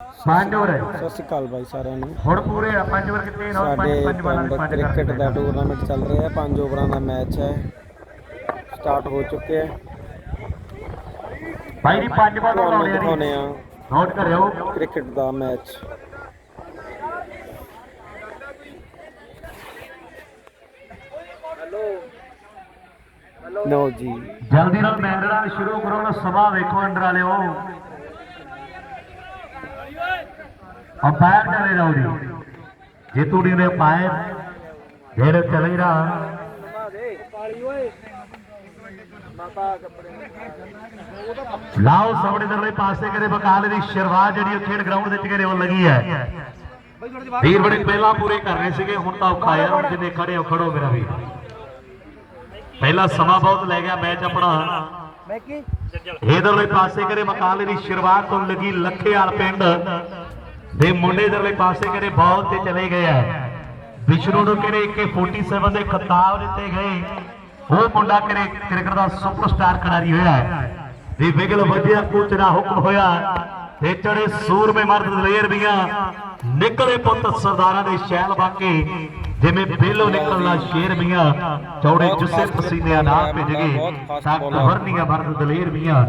ਹੈ। ਸਤਿ ਸ਼੍ਰੀ ਅਕਾਲ ਬਾਈ ਸਾਰਿਆਂ ਨੂੰ। ਹੁਣ ਪੂਰੇ ਆ ਪੰਜ ਓਵਰ ਕਿਤੇ ਨਾ ਪੰਜ ਸਾਡੇ ਦੇ ਪਿੰਡ ਪੰਜ ਕ੍ਰਿਕਟ ਦਾ। ਟੂਰਨਾਮੈਂਟ ਚੱਲ ਰਿਹਾ ਹੈ ਪੰਜ ਓਵਰਾਂ ਦਾ ਮੈਚ ਹੈ। ਸਟਾਰਟ ਹੋ ਚੁੱਕਿਆ ਹੈ। ਭਾਈ ਦੀ ਪੰਜ ਬਾਲ ਲਾਉਣੇ ਆ ਦਿਖਾਉਂਦੇ ਜੀ ਆ ਨੋਟ ਕਰਿਓ। ਕ੍ਰਿਕਟ ਦਾ ਮੈਚ ਲਓ ਜੀ। ਜਲਦੀ ਨਾਲ ਮੈਚ ਜਿਹੜਾ ਸ਼ੁਰੂ ਕਰੋ ਨਾ ਸਭਾ ਵੇਖੋ ਅੰਦਰ ਵਾਲਿਓ। ਜਾਓ ਜੀ। ਜੇ ਤੂੜੀ ਦੇ ਅੰਪਾਇਰ ਜਿਹੜੇ ਚਲੇ ਰਹਾ ਲਾਓ ਸਵੜੇ ਦਰਲੇ ਪਾਸੇ ਕਰੇ ਬਕਾਲੇ ਦੀ ਸ਼ੁਰੂਆਤ ਜਿਹੜੀ ਉਹ ਖੇਡ ਗਰਾਊਂਡ ਦੇ ਵਿੱਚ ਕਰੇ ਉਹ ਲੱਗੀ ਹੈ। ਵੀਰ ਬੜੇ ਪਹਿਲਾਂ ਪੂਰੇ ਕਰਨੇ ਸੀਗੇ ਹੁਣ ਤਾਂ ਔਖਾ ਯਾਰ ਹੁਣ ਜਿੰਨੇ ਖੜੇ ਹੋ ਖੜੋ ਮੇਰਾ ਵੀਰ। ਪਹਿਲਾ ਸਮਾਂ ਬਹੁਤ ਲੈ ਗਿਆ ਮੈਚ ਆਪਣਾ। ਇਧਰਲੇ ਪਾਸੇ ਕਰੇ ਮਕਾਲੇ ਦੀ ਸ਼ੁਰੂਆਤ ਤੋਂ ਲੱਗੀ ਲੱਖੇਵਾਲ ਪਿੰਡ। ਦੇ ਮੁੰਡੇ ਇਧਰਲੇ ਪਾਸੇ ਕਰੇ ਬਾਲ ਤੇ ਚਲੇ ਗਏ ਆ? ਵਿਸ਼ਨੂੰ ਨੂੰ ਕਰੇ AK47 ਦੇ ਖਿਤਾਬ ਦਿੱਤੇ ਗਏ? ਉਹ ਮੁੰਡਾ ਕਰੇ ਕ੍ਰਿਕਟ ਦਾ ਸੁਪਰਸਟਾਰ ਖਿਡਾਰੀ ਹੋਇਆ ਹੈ? ਤੇ ਵਿਗਲ ਵਧੀਆ ਕੋਚ ਦਾ ਹੁਕਮ ਹੋਇਆ। ਤੇ ਚੜੇ ਸੂਰਮੇ ਮਰਦ ਦਲੇਰ ਵੀਆਂ, ਨਿਕਲੇ ਪੁੱਤ ਸਰਦਾਰਾਂ ਦੇ ਸ਼ੈਲ ਬਾਕੇ ਜਿਵੇਂ ਬੇਲੋ ਨਿਕਲਣਾ ਸ਼ੇਰ ਮੀਆਂ ਚੌੜੇ ਜੁੱਸੇ ਪਸੀਨਿਆਂ ਨਾਲ ਭਿੱਜ ਗਏ ਸਖਤ ਵਰਨੀਆਂ ਮਰਦ ਦਲੇਰ ਮੀਆਂ।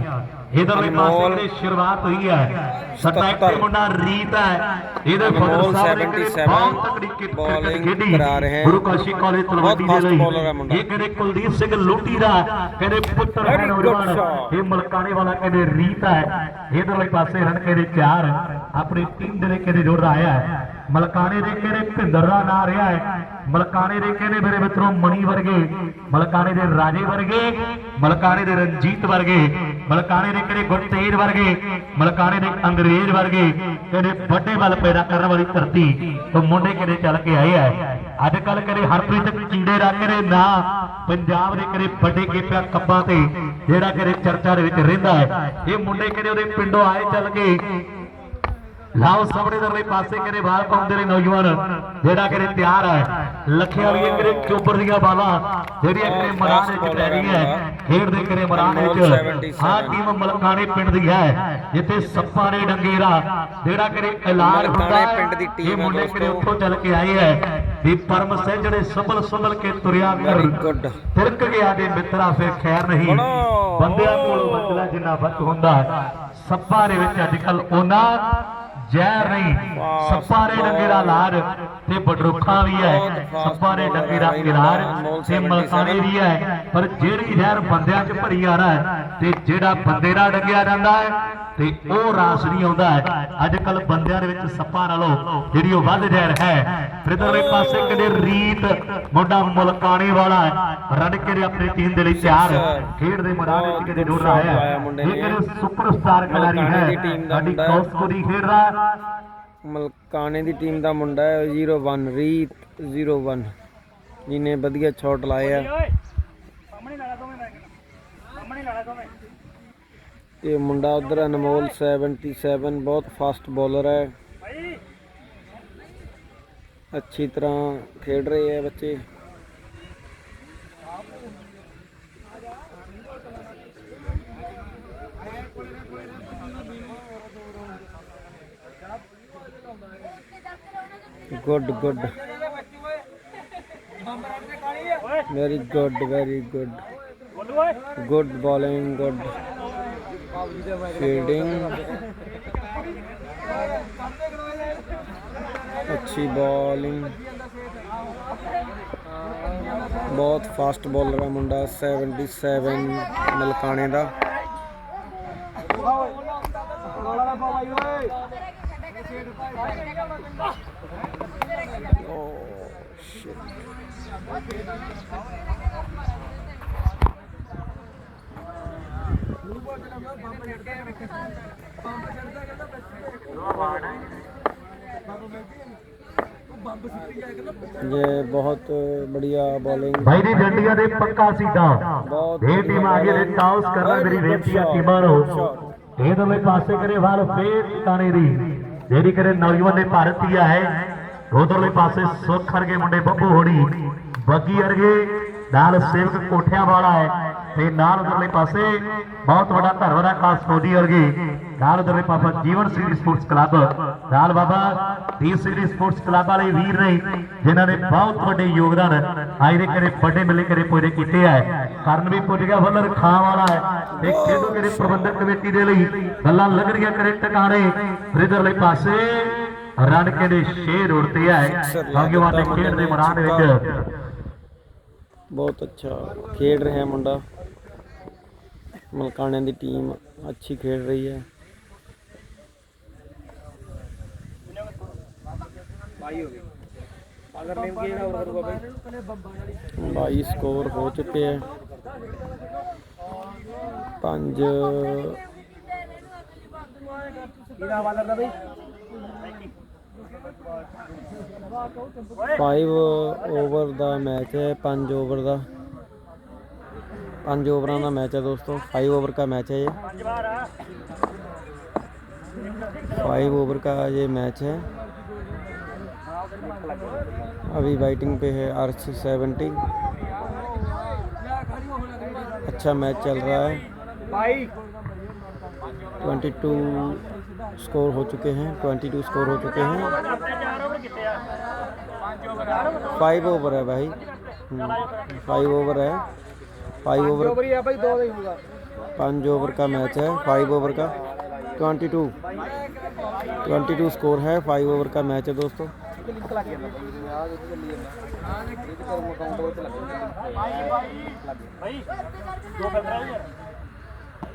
ਇਧਰਲੇ ਪਾਸੇ ਤੇ ਸ਼ੁਰੂਆਤ ਹੋਈ ਹੈ। ਸੱਤਾ ਇੱਕ ਮੁੰਡਾ ਰੀਤ ਹੈ। ਇਹਦੇ ਫਾਦਰ ਸਾਹਿਬ ਨੇ ਕਿਹੜੇ 77 ਬਹੁਤ ਤਕੜੀ ਕ੍ਰਿਕਟ ਖੇਡੀ। ਕਰਾ ਰਹੇ ਹੈ। ਗੁਰੂ ਕਾਸ਼ੀ ਕਾਲਜ ਤਲਵੰਡੀ ਦੇ ਲਈ। ਇਹ ਕਹਿੰਦੇ ਕੁਲਦੀਪ ਸਿੰਘ ਲੋਟੀ ਦਾ ਕਹਿੰਦੇ ਪੁੱਤਰ ਹੈ ਨੌਜਵਾਨ। ਇਹ ਮਲਕਾਣੇ ਵਾਲਾ ਕਹਿੰਦੇ ਰੀਤ ਹੈ। ਇਧਰਲੇ ਪਾਸੇ ਰਨ ਕਹਿੰਦੇ ਚਾਰ। ਆਪਣੀ ਟੀਮ ਦੇ ਕਹਿੰਦੇ ਜੋੜ ਆਇਆ ਹੈ। ਮਲਕਾਣੇ ਦੇ ਕਹਿੰਦੇ ਭਿੰਦਰ ਦਾ ਨਾਂ ਰਿਹਾ ਹੈ? ਮਲਕਾਣੇ ਦੇ ਕਹਿੰਦੇ ਮੇਰੇ ਮਿੱਤਰੋ ਮਣੀ ਵਰਗੇ? ਮਲਕਾਣੇ ਦੇ ਰਾਜੇ ਵਰਗੇ? ਮਲਕਾਣੇ ਦੇ ਰਣਜੀਤ ਵਰਗੇ? ਮਲਕਾਣੇ ਦੇ ਕਹਿੰਦੇ ਗੁਰਤੇਜ ਵਰਗੇ? ਮਲਕਾਣੇ ਦੇ ਅੰਗਰੇਜ਼ ਵਰਗੇ? ਕਹਿੰਦੇ ਵੱਡੇ ਵੱਲ ਪੈਦਾ ਕਰਨ ਵਾਲੀ ਧਰਤੀ ਤੋਂ ਮੁੰਡੇ ਕਿਹੜੇ ਚੱਲ ਕੇ ਆਏ ਆ? ਅੱਜ ਕੱਲ ਕਹਿੰਦੇ ਹਰਪ੍ਰੀਤ ਚੀੜੇ ਦਾ ਕਿਹੜੇ ਨਾਂ? ਪੰਜਾਬ ਦੇ ਕਹਿੰਦੇ ਵੱਡੇ ਕੀਪਿਆ ਕੱਪਾਂ ਤੇ ਜਿਹੜਾ ਕਹਿੰਦੇ ਚਰਚਾ ਦੇ ਵਿੱਚ ਰਹਿੰਦਾ ਹੈ? ਇਹ ਮੁੰਡੇ ਕਿਹੜੇ ਉਹਦੇ ਪਿੰਡੋਂ ਆਏ ਚੱਲ ਕੇ? ਲਾਓ ਸਾਹਮਣੇ ਦਰਲੇ ਪਾਸੇ ਕਹਿੰਦੇ ਬਾਲ ਪਾਉਂਦੇ ਨੇ ਨੌਜਵਾਨ। ਜਿਹੜਾ ਕਹਿੰਦੇ ਤਿਆਰ ਹੈ। ਲੱਖੇ ਵਾਲੀ ਕਹਿੰਦੇ ਚੋਬਰ ਦੀਆਂ ਬਾਲਾਂ ਜਿਹੜੀਆਂ ਕਹਿੰਦੇ ਮਰਾਨ ਵਿੱਚ ਪੈ ਗਈਆਂ ਖੇਡ ਦੇ ਕਹਿੰਦੇ ਮਰਾਨ ਵਿੱਚ। ਆਹ ਟੀਮ ਮਲਕਾਣੇ ਪਿੰਡ ਦੀ ਹੈ ਜਿੱਥੇ ਸੱਪਾਂ ਨੇ ਡੰਗੇਰਾ ਜਿਹੜਾ ਕਹਿੰਦੇ ਐਲਾਨ ਹੁੰਦਾ ਹੈ ਪਿੰਡ ਦੀ ਟੀਮ ਇਹ ਮੁੰਡੇ ਦੋਸਤੋ। ਉੱਥੋਂ ਚੱਲ ਕੇ ਆਏ ਹੈ। ਵੀ ਪਰਮ ਸਿੰਘ ਜਿਹੜੇ ਸੰਭਲ ਸੰਭਲ ਕੇ ਤੁਰਿਆ ਕਰ। ਤਿਰਕ ਗਿਆ ਦੇ ਮਿੱਤਰਾ ਫਿਰ ਖੈਰ ਨਹੀਂ। ਬੰਦਿਆਂ ਕੋਲ ਬਚਲਾ ਜਿੰਨਾ ਬਚ ਹੁੰਦਾ। ਸੱਪਾਂ ਦੇ ਵਿੱਚ ਅੱਜ ਕੱਲ ਉਹਨਾਂ ਜ਼ਹਿਰ ਨਹੀਂ ਵਾਹ, ਸੱਪਾਂ ਦੇ ਡੰਗੇ ਦਾ ਇਲਾਜ ਤੇ ਬਡਰੁੱਖਾਂ ਵੀ ਹੈ। ਬਹੁਤ fast ਸੱਪਾਂ ਦੇ bowler ਡੰਗੇ ਦਾ ਇਲਾਜ ਤੇ ਮਲਕਾਣੇ 77 ਵੀ ਹੈ। ਪਰ ਜਿਹੜੀ ਜ਼ਹਿਰ ਬੰਦਿਆਂ 'ਚ ਭਰੀ ਆ ਰਹਾ ਹੈ ਤੇ ਜਿਹੜਾ ਬੰਦੇ ਨਾਲ ਡੰਗਿਆ ਜਾਂਦਾ ਹੈ ਤੇ ਉਹ ਰਾਸ ਨਹੀਂ ਆਉਂਦਾ ਹੈ। ਅੱਜ ਕੱਲ ਬੰਦਿਆਂ ਦੇ ਵਿੱਚ ਸੱਪਾਂ ਨਾਲੋਂ ਜਿਹੜੀ ਉਹ ਵੱਧ ਜ਼ਹਿਰ ਹੈ। ਫਿਰ ਇਧਰਲੇ ਪਾਸੇ ਕਿਤੇ ਰੀਤ ਮੁੰਡਾ ਮੁਲਕਾਣੇ ਵਾਲਾ ਹੈ। ਰਨ ਕੇ ਦੇ ਆਪਣੀ ਟੀਮ ਦੇ ਲਈ ਤਿਆਰ। ਖੇਡ ਦੇ ਮੈਦਾਨ ਵਿੱਚ ਕਿਤੇ ਜੋੜ ਰਿਹਾ ਹੈ। ਇਹ। ਕਿਤੇ ਸੁਪਰਸਟਾਰ ਖਿਡਾਰੀ ਹੈ। ਸਾਡੀ। ਕੌਸਕੋ ਦੀ ਖੇਡ ਰਹਾ ਹੈ। ਮਲਕਾਣੇ ਦੀ ਟੀਮ ਦਾ ਮੁੰਡਾ ਹੈ 01 ਰੀਤ 01 ਜਿਹਨੇ ਵਧੀਆ ਸ਼ਾਟ ਲਾਏ ਆ ਇਹ ਮੁੰਡਾ ਉਧਰ ਅਨਮੋਲ 77 ਬਹੁਤ ਫਾਸਟ ਬੋਲਰ ਹੈ। ਅੱਛੀ ਤਰ੍ਹਾਂ ਖੇਡ ਰਹੇ ਆ ਬੱਚੇ। Good good. Very good very good good bowling good fielding ਅੱਛੀ ਬੋਲਿੰਗ ਬਹੁਤ ਫਾਸਟ ਬੋਲਰ ਹੈ ਮੁੰਡਾ 77 ਮਲਕਾਣੇ ਦਾ। ये बहुत बढ़िया बॉलिंग भाई दी डंडिया दे पक्का सीधा ये टीम आगे ले टाउस करना मेरी बेनती है टीमां रो ये तो मैं पासे करे वाल फेर ताने दी देरी करे नौजवान ने भारत दिया है गोदर ले पासे सुख खरगे मुंडे बब्बू होड़ी ਬੱਗੀ ਵਰਗੇ ਨਾਲ ਸੇਵਕ ਕੋਠਿਆਂ ਵਾਲਾ ਹੈ ਤੇ ਨਾਲ ਉਧਰਲੇ ਪਾਸੇ ਬਹੁਤ ਵੱਡਾ ਧਰਮ ਖਾਸ ਫੌਜੀ ਵਰਗੇ, ਨਾਲ ਉਧਰਲੇ ਪਾਪਾ ਜੀਵਨ ਸਿੰਘ ਸਪੋਰਟਸ ਕਲੱਬ, ਨਾਲ ਬਾਬਾ ਦੀਪ ਸਿੰਘ ਸਪੋਰਟਸ ਕਲੱਬ ਵਾਲੇ ਵੀਰ ਨੇ, ਜਿਨ੍ਹਾਂ ਨੇ ਬਹੁਤ ਵੱਡੇ ਯੋਗਦਾਨ ਅੱਜ ਦੇ ਕਰੇ ਵੱਡੇ ਮੇਲੇ ਕਰੇ ਪੂਰੇ ਕੀਤੇ ਆ। ਕਰਨ ਵੀ ਪੁੱਜ ਗਿਆ ਫੁੱਲਰ ਖਾਂ ਵਾਲਾ ਹੈ। ਤੇ ਖੇਡੂ ਕਰੇ ਪ੍ਰਬੰਧਕ ਕਮੇਟੀ ਦੇ ਲਈ ਗੱਲਾਂ ਲੱਗ ਰਹੀਆਂ ਕਰੇ ਟਿਕਾਣੇ ਇਧਰਲੇ ਪਾਸੇ ਰਨ ਕਹਿੰਦੇ ਸ਼ੇਰ ਉੜਤੇ ਹੈ ਭਾਗਵਾਨ ਦੇ ਖੇਡ ਦੇ ਮੈਦਾਨ ਵਿੱਚ ਬਹੁਤ ਅੱਛਾ ਖੇਡ ਰਿਹਾ ਮੁੰਡਾ। ਮਲਕਾਣਿਆਂ ਦੀ ਟੀਮ ਅੱਛੀ ਖੇਡ ਰਹੀ ਹੈ। ਬਾਈ ਸਕੋਰ ਹੋ ਚੁੱਕੇ ਹੈ ਪੰਜ। ਕਿਹੜਾ ਵਾਲਰ ਦਾ ਬਈ। फाइव ओवर का मैच है, पाँच ओवर का पाँच ओवर का मैच है दोस्तों। फाइव ओवर का मैच है ये। फाइव ओवर का ये मैच है। अभी बैटिंग पे है अर्श सेवेंटी अच्छा मैच चल रहा है। ट्वेंटी टू स्कोर हो चुके हैं ट्वेंटी टू स्कोर हो चुके हैं। फाइव ओवर है भाई। फाइव ओवर है। फाइव ओवर पाँच ओवर का मैच है फाइव ओवर का। Twenty two twenty two score है फाइव ओवर का मैच है दोस्तों।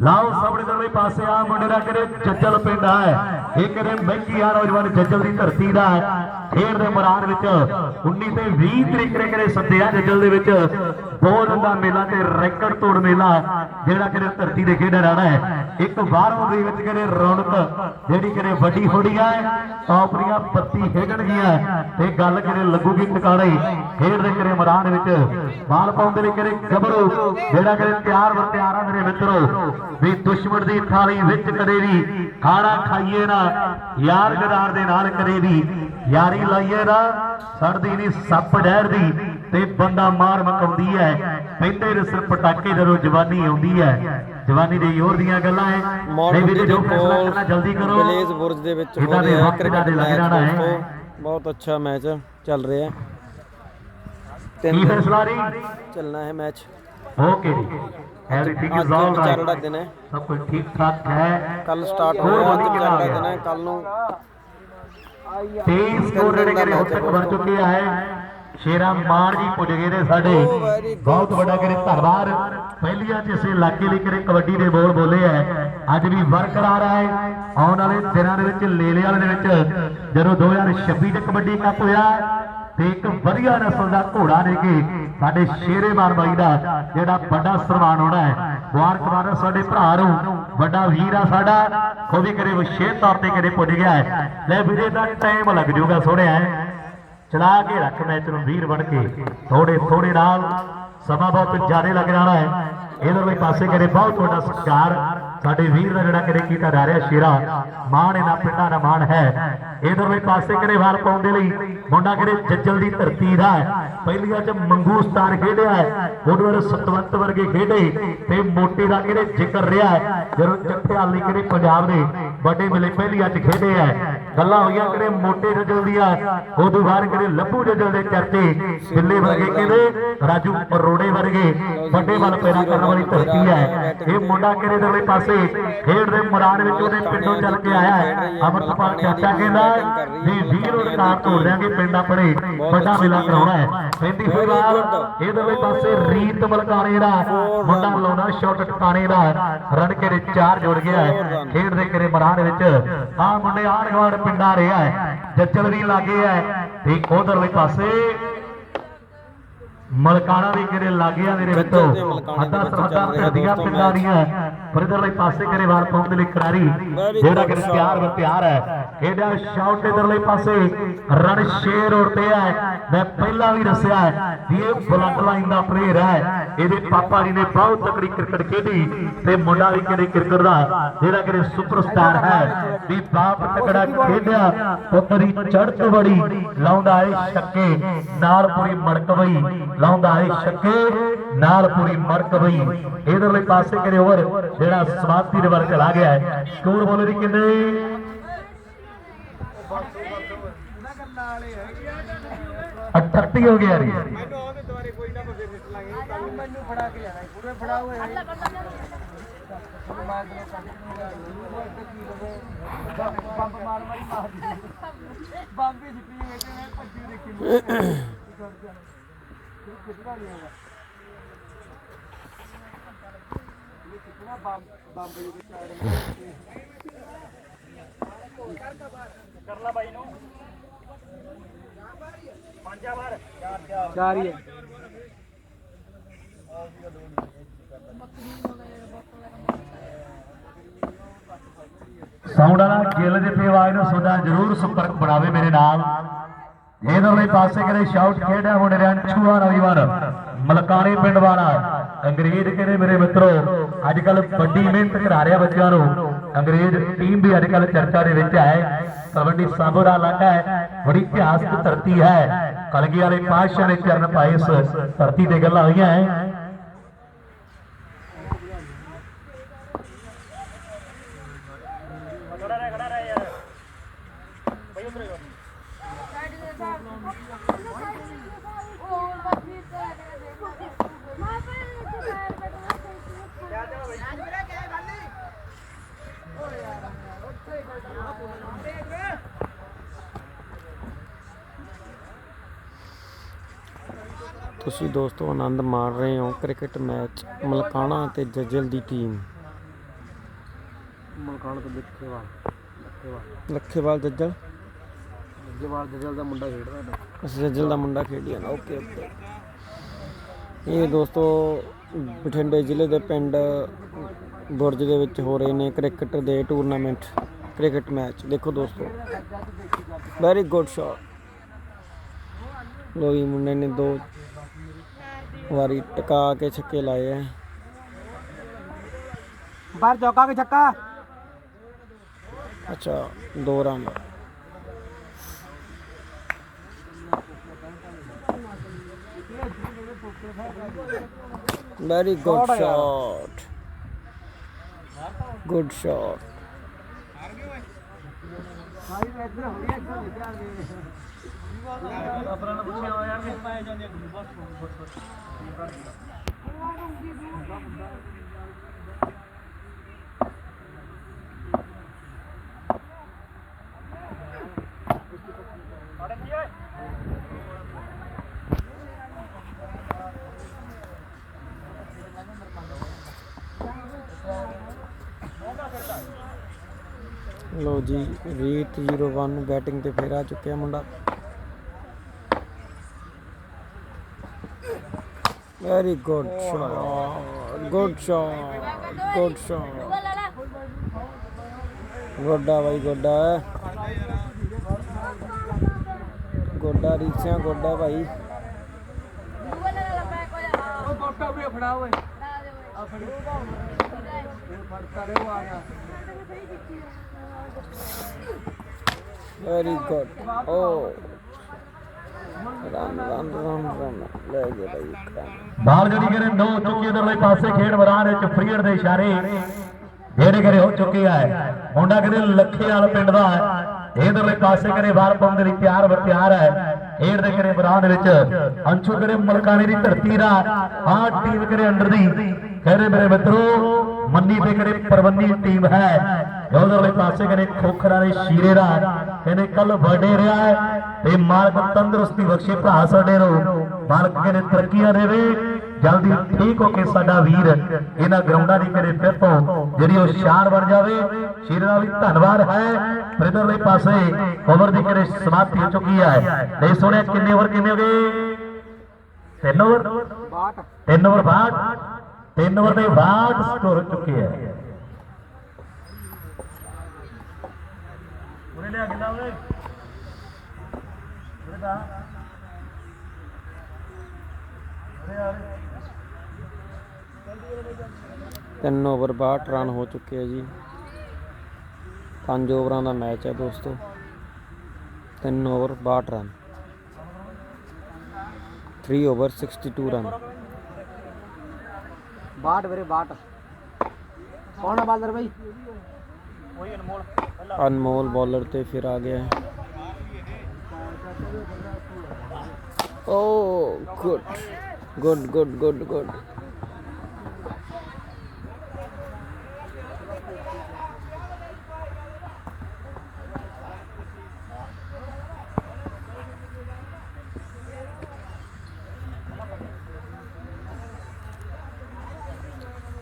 ਲਾਓ ਸਾਹਮਣੇ ਦਰਲੇ ਪਾਸੇ ਆ ਮੁੰਡੇ ਦਾ ਕਰੇ ਜੱਜਲ ਪਿੰਡ ਆ। ਇਹ ਕਰੇ ਮਹਿੰਗੀ ਆ ਨੌਜਵਾਨ ਜੱਜਲ ਦੀ ਧਰਤੀ ਦਾ ਹੈ। ਖੇਡ ਦੇ ਮੈਦਾਨ ਵਿੱਚ 19 ਤੇ 20 ਤਰੀਕ ਦੇ ਕਰੇ ਸੱਦਿਆ ਜੱਜਲ ਦੇ ਵਿੱਚ। ਬਹੁਤ ਦਾ ਮੇਲਾ ਤੇ ਰੈਕਡ ਤੋੜ ਮੇਲਾ, ਜਿਹੜਾ ਕਰੇ ਧਰਤੀ ਦੇ ਖੇਡ ਰਹਿਣਾ ਹੈ। ਇੱਕ ਬਾਹਰੋਂ ਦੇ ਵਿੱਚ ਕਰੇ ਰੌਣਕ, ਜਿਹੜੀ ਕਰੇ ਵੱਡੀ ਹੋੜੀ ਹੈ ਟੌਪਰੀਆਂ ਬੱਤੀ ਖੇਡਣਗੀਆਂ। ਤੇ ਗੱਲ ਕਰੇ ਲੱਗੂਗੀ ਟਿਕਾਣੇ, ਖੇਡ ਦੇ ਕਰੇ ਮੈਦਾਨ ਵਿੱਚ ਬਾਲ ਪਾਉਂਦੇ ਲਈ ਕਰੇ ਗੱਭਰੂ, ਜਿਹੜਾ ਕਰੇ ਤਿਆਰ ਵਰ ਮੇਰੇ ਮਿੱਤਰੋ, ਵੀ ਦੁਸ਼ਮਣ ਦੀ ਥਾਲੀ ਵਿੱਚ ਕਦੇ ਵੀ ਖਾਣਾ ਖਾਈਏ ਨਾ, ਯਾਰ ਗਦਾਰ ਦੇ ਨਾਲ ਕਦੇ ਵੀ ਯਾਰੀ ਲਾਈਏ ਨਾ, ਸੜਦੀ ਨਹੀਂ ਸੱਪ ਡਹਿਰ ਦੀ ਤੇ ਬੰਦਾ ਮਾਰ ਮਕਾਉਂਦੀ ਹੈ। ਪੈਂਦੇ ਨੇ ਸਿਰ ਪਟਾਕੇ ਜਦੋਂ ਜਵਾਨੀ ਆਉਂਦੀ ਹੈ। ਜਵਾਨੀ ਦੇ ਜ਼ੋਰ ਦੀਆਂ ਗੱਲਾਂ ਹੈ। ਨਹੀਂ ਵੀ ਜੋ ਫੈਸਲਾ ਕਰਨਾ ਜਲਦੀ ਕਰੋ। ਬਲੇਜ਼ ਬੁਰਜ ਦੇ ਵਿੱਚ ਹੋ ਦੇ ਰਿਹਾ ਕ੍ਰਿਕਟ ਜ਼ਿਆਦੇ ਲੱਗ ਜਾਣਾ ਹੈ। ਬਹੁਤ ਅੱਛਾ ਮੈਚ ਚੱਲ ਰਿਹਾ ਹੈ। ਤਿੰਨ ਫੈਸਲਾ ਰਹੀ? ਚੱਲਣਾ ਹੈ ਮੈਚ। ਓਕੇ ਜੀ। ਐਵਰੀਥਿੰਗ ਇਜ਼ ਆਲ ਦਾ ਰਾਈਟ ਦਿਨ ਹੈ। ਸਭ ਕੁਝ ਠੀਕ ਠਾਕ ਹੈ। ਕੱਲ ਸਟਾਰਟ ਹੋਰ ਹੋਇਆ ਅੱਜ ਦਾ ਗਿਆ। ਦਿਨ ਹੈ। ਕੱਲ ਨੂੰ 23 ਸਕੋਰ ਜਿਹੜੇ ਹੁਣ ਤੱਕ ਬਣ ਚੁੱਕੇ ਹੈ ਸ਼ੇਰਾ ਮਾਨ ਜੀ ਪੁੱਜ ਗਏ ਨੇ ਸਾਡੇ। ਬਹੁਤ ਵੱਡਾ ਕਰੇ ਧੰਨਵਾਦ। ਪਹਿਲੀਆਂ ਚ ਇਸੇ ਇਲਾਕੇ ਲਈ ਕਰੇ ਕਬੱਡੀ ਦੇ ਬੋਲ ਬੋਲੇ ਹੈ ਅੱਜ ਵੀ ਬਰਕਰਾਰ ਹੈ। ਆਉਣ ਵਾਲੇ ਦਿਨਾਂ ਦੇ ਵਿੱਚ ਲੇਲੇ ਵਾਲੇ ਦੇ ਵਿੱਚ ਜਦੋਂ 2026 ਚ ਕਬੱਡੀ ਕੱਪ ਹੋਇਆ, ਤੇ ਇੱਕ ਵਧੀਆ ਨਸਲ ਦਾ ਘੋੜਾ ਦੇ ਕੇ ਸਾਡੇ ਸ਼ੇਰੇ ਮਾਨ ਬਾਈ ਦਾ ਜਿਹੜਾ ਵੱਡਾ ਸਨਮਾਨ ਹੋਣਾ ਹੈ। ਮੁਬਾਰਕਬਾਦ ਸਾਡੇ ਭਰਾ ਨੂੰ। ਵੱਡਾ ਵੀਰ ਆ ਸਾਡਾ। ਉਹ ਵੀ ਕਰੇ ਵਿਸ਼ੇਸ਼ ਤੌਰ ਤੇ ਕਰੇ ਪੁੱਜ ਗਿਆ ਹੈ। ਲੈ ਵੀਰੇ ਦਾ ਟਾਈਮ ਲੱਗ ਜਾਊਗਾ, ਸੋਹਣਿਆ ਚਲਾ ਕੇ ਰੱਖ ਮੈਚ ਨੂੰ ਵੀਰ ਬਣ ਕੇ। ਥੋੜੇ ਥੋੜੇ ਨਾਲ ਸਮਾਂ ਬਹੁਤ ਜ਼ਿਆਦਾ ਲੱਗ ਜਾਣਾ ਹੈ। ਇਧਰਲੇ ਪਾਸੇ ਕਰੇ ਬਹੁਤ ਵੱਡਾ ਸਤਿਕਾਰ। ਸਾਡੇ ਵੀਰ ਦਾ ਜਿਹੜਾ ਕਰੇ ਕੀਤਾ ਜਾ ਰਿਹਾ ਸ਼ੇਰਾ। ਮਾਣ ਇਹਨਾਂ ਪਿੰਡਾਂ ਦਾ ਮਾਣ ਹੈ। ਇਧਰਲੇ ਪਾਸੇ ਕਰੇ ਵਾਲ ਪਾਉਣ ਦੇ ਲਈ ਮੁੰਡਾ ਕਰੇ ਜੱਜਲ ਦੀ ਧਰਤੀ ਦਾ ਹੈ। ਪਹਿਲੀਆਂ ਚ ਮੰਗੂਸਤਾਨ ਖੇਡਿਆ ਹੈ। ਉਹਦੇ ਸਤਵੰਤ ਵਰਗੇ ਖੇਡੇ। ਤੇ ਮੋਟੇ ਦਾ ਕਿਹੜੇ ਜ਼ਿਕਰ ਰਿਹਾ ਹੈ। ਜਦੋਂ ਜੱਥੇ ਆਲੀ ਕਿਹੜੇ ਪੰਜਾਬ ਦੇ ਵੱਡੇ ਮੇਲੇ ਪਹਿਲੀ ਅੱਜ ਖੇਡੇ ਹੈ ਗੱਲਾਂ ਹੋਈਆਂ ਕਿਹੜੇ ਮੋਟੇ ਜੱਜਲ ਦੀਆਂ ਉਦੋਂ ਬਾਅਦ ਕਿਹੜੇ ਲੱਭੂ ਜੱਜਲ ਦੇ ਚਰਚੇ। ਬਿੱਲੇ ਵਰਗੇ ਕਿਹੜੇ, ਰਾਜੂ ਅਰੋੜੇ ਵਰਗੇ। ਵੱਡੇ ਵੱਲ ਪੈਦਾ ਕਰਨ ਵਾਲੀ ਧਰਤੀ ਹੈ। ਇਹ ਮੁੰਡਾ ਕਿਹੜੇ ਦੇ ਪਾਸੇ, ਖੇਡ ਦੇ ਮੈਦਾਨ ਵਿੱਚ ਉਹਦੇ ਪਿੰਡੋਂ ਚੱਲ ਕੇ ਆਇਆ ਹੈ। ਚਾਚਾ ਕਹਿੰਦਾ, ਵੀ ਵੀਰ ਉਡਕਾਰ ਤੋੜ ਦਿਆਂਗੇ ਪਿੰਡਾਂ ਪਰੇ। ਵੱਡਾ ਮੇਲਾ ਕਰਾਉਣਾ ਹੈ। ਪੈਂਦੀ ਹੋਈ ਬਾਲ ਇਹਦੇ ਪਾਸੇ ਰੀਤ ਮਲਕਾਣੇ ਦਾ, ਮੁੰਡਾ ਲਾਉਣਾ ਸ਼ਾਟ ਟਿਕਾਣੇ ਦਾ। ਰਨ ਕੇ ਦੇ ਚਾਰ ਜੁੜ ਗਿਆ ਖੇਡ ਦੇ ਕਰੇ ਮੈਦਾਨ ਵਿੱਚ। ਆ ਮੁੰਡੇ ਆੜ ਗਵਾੜ ਪਿੰਡਾ ਰਿਹਾ ਹੈ ਜੱਜਲ ਵੀ ਲਾਗੇ ਹੈ। ਤੇ ਉਧਰਲੇ ਪਾਸੇ ਮਲਕਾਣਾ ਵੀ ਕਿਰੇ ਲੱਗਿਆ ਮੇਰੇ ਦੇ ਅੱਧਾ ਵਿੱਚ ਸਰਹੱਦਾਂ ਕਰਦੀਆਂ ਪਿੰਡਾਂ ਦੀਆਂ ਪਰ ਇਧਰਲੇ ਪਾਸੇ ਕਰੇ ਵਾਲ ਪਾਉਣ ਦੇ ਲਈ ਖਿਡਾਰੀ ਜਿਹੜਾ ਕਿ ਤਿਆਰ ਵਰ ਤਿਆਰ ਹੈ। ਖੇਡਿਆ ਸ਼ਾਟ ਇਧਰਲੇ ਪਾਸੇ ਰਨ ਸ਼ੇਰ ਉੜਦੇ ਹੈ ਮੈਂ ਪਹਿਲਾਂ ਵੀ ਦੱਸਿਆ ਹੈ ਵੀ ਇਹ ਬਲੱਡ ਲਾਈਨ ਦਾ ਪਲੇਅਰ ਹੈ। ਇਹਦੇ ਪਾਪਾ ਜੀ ਨੇ ਬਹੁਤ ਤਕੜੀ ਕ੍ਰਿਕਟ ਖੇਡੀ ਤੇ ਮੁੰਡਾ ਵੀ ਕਿਹੜੇ ਕ੍ਰਿਕਟ ਦਾ ਜਿਹੜਾ ਕਿ ਸੁਪਰਸਟਾਰ ਹੈ। ਵੀ ਬਾਪ ਤਕੜਾ ਖੇਡਿਆ ਪੁੱਤਰੀ ਚੜ੍ਹਤ ਬੜੀ ਲਾਉਂਦਾ ਏ ਛੱਕੇ ਨਾਲ ਪੂਰੀ ਮੜਕਵਈ ਲਾਉਂਦਾ ਏ ਨਾਲ ਪੂਰੀ ਮੜਕਵਈ ਇਧਰਲੇ ਪਾਸੇ ਕਰੇ ਓਵਰ ਜਿਹੜਾ ਸਮਾਪਤੀ ਦੇ ਵੱਲ ਚਲਾ ਗਿਆ ਹੈ। ਸਕੋਰ ਬੋਲੇ ਦੀ ਕਿੰਨੇ? 38 ਹੋ ਗਿਆ ਰੀ ਮੈਨੂੰ ਫੜਾ ਕੇ ਜਾਣਾ ਪੂਰੇ ਫੜਾ ਹੋਏ ਬੰਬ ਮਾਰ ਮਾਰੀ ਮਾਰ ਬੰਬ ਹੀ ਸਿੱਟੀ ਮੈਂ ਭੱਜੀ ਦੇਖੀ। ਕਿਤਨਾ ਨਹੀਂ ਦੇ ਵਿੱਚ ਬਾਈ ਨੂੰ ਪੰਜਾ ਬਾਰ ਚਾਰ ਚਾਰ ਚਾਰ ਹੀ ਹੈ ਸਾਊਂਡ ਵਾਲਾ ਗਿੱਲ ਦੇ ਤੇ ਨੂੰ ਸੁਣਦਾ ਜਰੂਰ ਸੰਪਰਕ ਬਣਾਵੇ ਮੇਰੇ ਨਾਲ। ਇਧਰਲੇ ਪਾਸੇ ਕਰੇ ਸ਼ਾਊਟ ਖੇਡਿਆ ਮੁੰਡੇ ਰਿਆਂ ਛੂਆ ਪਿੰਡ ਵਾਲਾ। ਅੰਗਰੇਜ਼ ਕਹਿੰਦੇ ਮੇਰੇ ਮਿੱਤਰੋ? ਅੱਜ ਕੱਲ ਵੱਡੀ ਮਿਹਨਤ ਕਰਾ ਰਿਹਾ ਬੱਚਿਆਂ ਨੂੰ। ਅੰਗਰੇਜ਼ ਟੀਮ ਵੀ ਅੱਜ ਕੱਲ ਚਰਚਾ ਦੇ ਵਿੱਚ ਹੈ ਤਲਵੰਡੀ ਸਾਬੋ ਦਾ ਇਲਾਕਾ ਹੈ। ਬੜੀ ਇਤਿਹਾਸਕ ਧਰਤੀ ਹੈ। ਕਲਗੀ ਵਾਲੇ ਪਾਤਸ਼ਾਹ ਨੇ ਚਰਨ ਪਾਏ ਇਸ ਧਰਤੀ ਤੇ ਗੱਲਾਂ ਹੋਈਆਂ ਹੈ। ਤੁਸੀਂ ਦੋਸਤੋ ਆਨੰਦ ਮਾਣ ਰਹੇ ਹੋ ਕ੍ਰਿਕਟ ਮੈਚ ਮਲਕਾਣਾ ਤੇ ਜੱਜਲ ਦੀ ਟੀਮ। ਮਲਕਾਨ ਤੋਂ ਦੇਖੇਵਾ ਦੇਖੇਵਾ ਲੱਖੇਵਾਲ ਜੱਜਲ? ਜਵਾਲ ਜਜਲ ਦਾ ਮੁੰਡਾ ਖੇਡਦਾ ਅਸੀਂ ਜੱਜਲ ਦਾ ਮੁੰਡਾ ਖੇਡੀ ਜਾਂਦਾ ਓਕੇ ਓਕੇ। ਇਹ ਦੋਸਤੋ ਬਠਿੰਡੇ ਜ਼ਿਲ੍ਹੇ ਦੇ ਪਿੰਡ ਬੁਰਜ ਦੇ ਵਿੱਚ ਹੋ ਰਹੇ ਨੇ ਕ੍ਰਿਕਟ ਦੇ ਟੂਰਨਾਮੈਂਟ ਕ੍ਰਿਕਟ ਮੈਚ। ਦੇਖੋ ਦੋਸਤੋ ਵੈਰੀ ਗੁੱਡ ਸ਼ਾਟ ਲੋਈ ਮੁੰਡੇ ਨੇ ਦੋ ਵਾਰੀ ਟਿਕਾ ਕੇ ਛੱਕੇ ਲਾਏ ਹੈ ਬਾਹਰ ਚੌਕਾ ਕੇ ਛੱਕਾ ਅੱਛਾ ਦੋ run very good shot good shot ਆਪਣਾ ਪੁੱਛਿਆ ਹੋਇਆ ਕਿ ਪਾਏ ਜਾਂਦੇ ਬਸ ਬਸ ਪੜਨ ਜੀ ਓਏ ਲੋ ਜੀ ਰੀਤ 01 ਬੈਟਿੰਗ ਤੇ ਫੇਰ ਆ ਚੁੱਕਿਆ ਮੁੰਡਾ। Very good shot good shot good shot ਗੋਡਾ ਬਾਈ, ਗੋਡਾ। ਗੋਡਾ ਰੀਚਿਆ ਗੋਡਾ ਭਾਈ। ਉਹ ਕੋਟਾ ਵੀ ਫੜਾ ਓਏ ਆ ਫੜੀ ਇਹ ਫੜ ਕਰੇ ਉਹ ਆ ਗਿਆ ਵੈਰੀ ਗੁੱਡ ਓ ਰਨ ਰਨ ਰਨ ਰਨ ਲੈ ਗਿਆ ਭਾਈ ਬਾਲ ਜਿਹੜੀ ਕਰੇ ਨੋ ਚੁੱਕੀ ਇਧਰਲੇ ਪਾਸੇ ਖੇਡ ਮੈਦਾਨ ਵਿੱਚ ਫਰੀਅਰ ਦੇ ਇਸ਼ਾਰੇ। ਜਿਹੜੇ ਕਰੇ ਹੋ ਚੁੱਕੇ ਆ, ਮੁੰਡਾ ਕਰੇ ਲੱਖੇ ਵਾਲ ਪਿੰਡ ਦਾ ਹੈ। ਇਧਰਲੇ ਪਾਸੇ ਕਰੇ ਵਾਰ ਪਾਉਣ ਦੇ ਲਈ ਤਿਆਰ ਵਰ ਤਿਆਰ ਹੈ। ਖੇਡ ਦੇ ਕਰੇ ਮੈਦਾਨ ਵਿੱਚ ਅੰਸ਼ੂ ਕਰੇ ਮਲਕਾਣੇ ਦੀ ਧਰਤੀ ਦਾ, ਆਹ ਟੀਮ ਕਰੇ ਅੰਡਰ ਦੀ। ਕਹਿੰਦੇ ਮੇਰੇ ਮਿੱਤਰੋ, ਮੰਨੀ ਤੇ ਕਰੇ ਪ੍ਰਬੰਧੀ ਟੀਮ ਹੈ। ਉਧਰਲੇ ਪਾਸੇ ਕਰੇ ਖੋਖਰਾ ਦੇ ਸ਼ੀਰੇ ਦਾ। ਕਹਿੰਦੇ ਕੱਲ ਬਰਥਡੇ ਰਿਹਾ ਤੇ ਮਾਲਕ ਤੰਦਰੁਸਤੀ ਬਖਸ਼ੇ ਭਰਾ ਸਾਡੇ ਨੂੰ। ਮਾਲਕ ਕਹਿੰਦੇ ਤਰੱਕੀਆਂ ਦੇਵੇ। ਜਲਦੀ ਠੀਕ ਹੋ ਕੇ ਸਾਡਾ ਵੀਰ ਇਹਨਾਂ ਗਰਾਊਂਡਾਂ ਦੀ ਕਰੇ ਫਿਰ ਜਿਹੜੀ ਉਹ ਸ਼ਾਨ ਬਣ ਜਾਵੇ, ਸ਼ੀਰ ਦਾ ਵੀ ਧੰਨਵਾਦ ਹੈ। ਪਰ ਇਧਰਲੇ ਪਾਸੇ ਓਵਰ ਦੀ ਕਰੇ ਸਮਾਪਤੀ ਹੋ ਚੁੱਕੀ ਹੈ। ਨਹੀਂ ਸੁਣਿਆ ਕਿੰਨੇ ਓਵਰ ਕਿੰਨੇ ਹੋ ਗਏ ਤਿੰਨ ਓਵਰ 62 ਤਿੰਨ ਓਵਰ ਬਾਅਦ? ਤਿੰਨ ਓਵਰ ਦੇ ਬਾਅਦ ਸਕੋਰ ਚੁੱਕੇ ਹੈ ਉਹਨੇ ਲਿਆ ਯਾਰ ਤਿੰਨ ਓਵਰ 62 ਰਨ ਹੋ ਚੁੱਕੇ ਆ ਜੀ। ਪੰਜ ਓਵਰਾਂ ਦਾ ਮੈਚ ਹੈ ਦੋਸਤੋ। ਤਿੰਨ ਓਵਰ 62 ਰਨ 3 ਓਵਰ 62 ਰਨ 62 ਵੀਰੇ 62 ਕੌਣ ਆ ਬਾਲਰ ਬਾਈ? ਉਹੀ ਅਨਮੋਲ ਅਨਮੋਲ ਬੋਲਰ ਤੇ ਫਿਰ ਆ ਗਿਆ ਹੈ ਓ good good good good good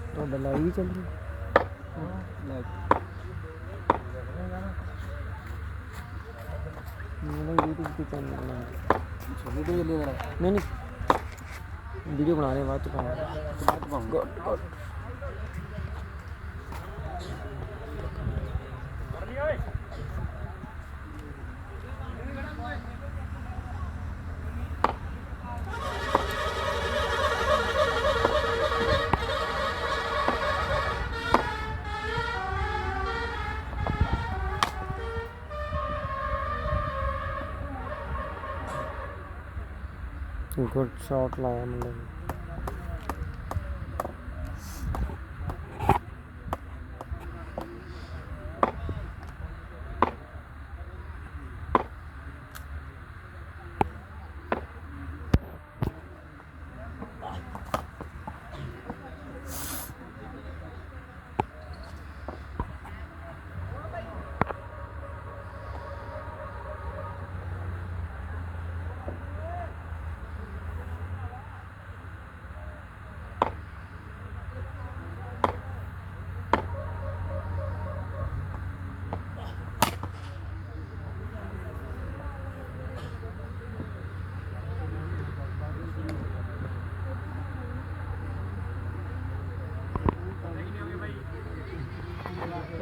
ਤੁਹਾਡਾ ਲਾਈਵ ਹੀ ਚੱਲ ਰਿਹਾ ਮੈਂ YouTube ਤੇ ਚੈਨਲ ਬਣਾ ਵੀਡੀਓ ਚੱਲੀ ਮੇਰਾ ਨਹੀਂ ਨਹੀਂ। ਵੀਡੀਓ ਬਣਾ ਰਹੇ ਹਾਂ, ਬਾਅਦ ਗੁੱਡ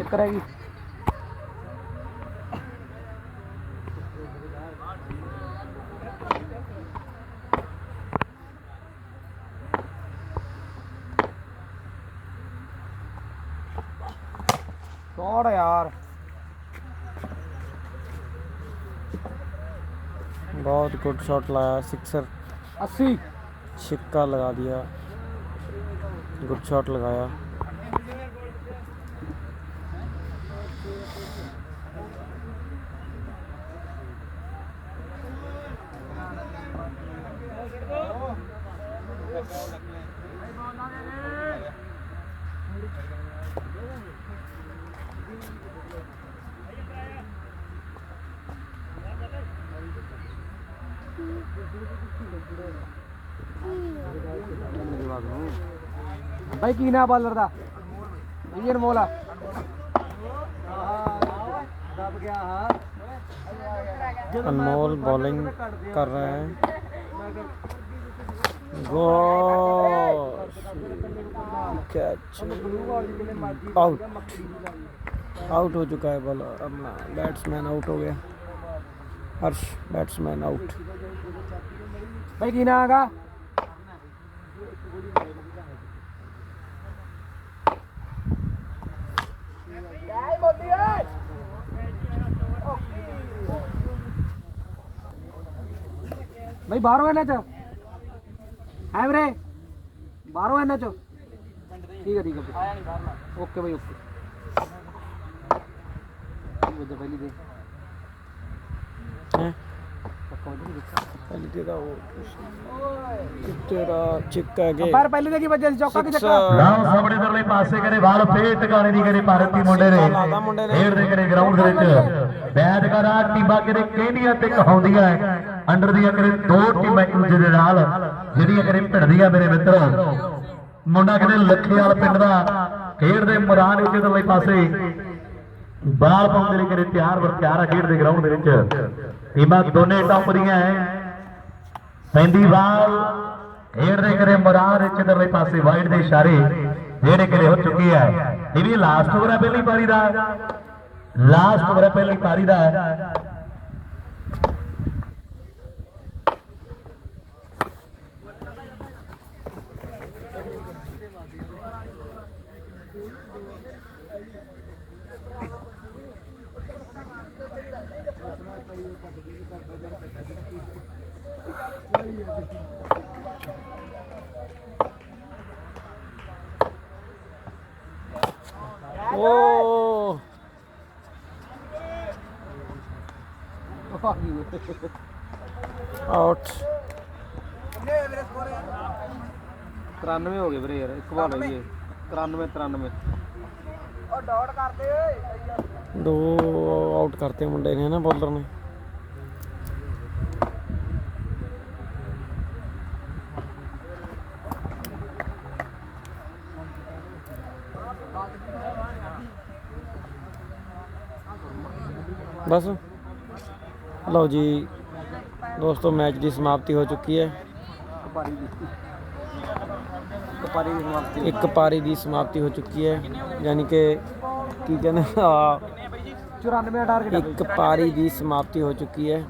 चक्कर कराएगी यार। बहुत गुड शॉट लाया सिक्सर अस्सी। छिक्का लगा दिया। गुड शॉट लगाया। ਬਾਈ ਕੀ ਨਾ ਬਾਲਰ ਦਾ ਇਹ ਅਨਮੋਲ ਆ ਦਬ ਗਿਆ ਹਾਂ अनमोल बॉलिंग कर रहे हैं गोश कैच आउट आउट हो चुका है बॉलर अपना बैट्समैन आउट हो गया हर्ष बैट्समैन आउट ਬਾਈ ਕੀ ਨਾ ਹੈਗਾ ਬਈ ਬਾਹਰੋਂ ਇਹਨਾਂ ਚ। ਹੈ ਵੀਰੇ? ਬਾਹਰੋਂ ਇਹਨਾਂ ਚ। ਠੀਕ ਹੈ ਠੀਕ ਹੈ ਓਕੇ ਬਈ ਓਕੇ। ਉਹ ਪਹਿਲੀ ਦੇ ਹੈ? ਪਹਿਲੀ ਦੇ ਚੌਕਾ ਕਿ ਚੱਕਾ ਲਾਓ ਸਾਹਮਣੇ ਦਰਲੇ ਪਾਸੇ ਕਰੇ ਵਾਲ ਫੇਰ ਟਿਕਾਣੇ ਦੀ ਕਰੇ ਭਾਰਤੀ ਮੁੰਡੇ ਨੇ ਫੇਰ ਕਰੇ ਗਰਾਊਂਡ ਦੇ ਵਿੱਚ। ਬੈਟ ਅੰਡਰ ਦੀਆਂ ਕਰੇ ਦੋ ਟੀਮਾਂ ਇੱਕ ਦੂਜੇ ਦੇ ਨਾਲ, ਜਿਹੜੀਆਂ ਕਰੇ ਭਿੜਦੀਆਂ ਮੇਰੇ ਮਿੱਤਰ। ਮੁੰਡਾ ਕਰੇ ਲੱਖੇਵਾਲ ਪਿੰਡ ਦਾ, ਖੇਡ ਦੇ ਮੈਦਾਨ ਵਿੱਚ ਦਰਲੇ ਪਾਸੇ ਬਾਲ ਪਾਉਣ ਦੇ ਲਈ ਕਰੇ ਤਿਆਰ ਵਰ, ਤਿਆਰ ਆ ਖੇਡ ਦੇ ਗਰਾਊਂਡ ਦੇ ਵਿੱਚ। ਟੀਮਾਂ ਦੋਨੇ ਟੱਪ ਦੀਆਂ ਹੈ ਪੈਂਦੀ ਬਾਲ, ਖੇਡ ਦੇ ਕਰੇ ਮਰਾਰ ਇਧਰਲੇ ਪਾਸੇ ਵਾਈਡ ਦੇ ਇਸ਼ਾਰੇ, ਜਿਹੜੇ ਕਿਲੇ ਹੋ ਚੁੱਕੇ ਹੈ ਇਹ ਵੀ ਲਾਸਟ ਓਵਰ ਹੈ ਪਹਿਲੀ ਪਾਰੀ ਦਾ। ਲਾਸਟ ਓਵਰ ਹੈ ਪਹਿਲੀ ਪਾਰੀ ਦਾ ਓ ਆਊਟ 93 ਹੋ ਗਏ ਵੀਰੇ ਯਾਰ ਇੱਕ ਬਾਲ ਹੋਈ ਹੈ 93 93 ਦੋ ਆਊਟ ਕਰਤੇ ਮੁੰਡੇ ਨੇ ਨਾ ਬੋਲਰ ਨੇ। ਬਸ। ਲਓ ਜੀ ਦੋਸਤੋ ਮੈਚ ਦੀ ਸਮਾਪਤੀ ਹੋ ਚੁੱਕੀ ਹੈ। ਇੱਕ ਪਾਰੀ ਦੀ ਸਮਾਪਤੀ ਹੋ ਚੁੱਕੀ ਹੈ ਯਾਨੀ ਕਿ ਕੀ ਕਹਿੰਦੇ ਆ 94 ਦਾ ਟਾਰਗੇਟ ਇੱਕ ਪਾਰੀ ਦੀ ਸਮਾਪਤੀ ਹੋ ਚੁੱਕੀ ਹੈ।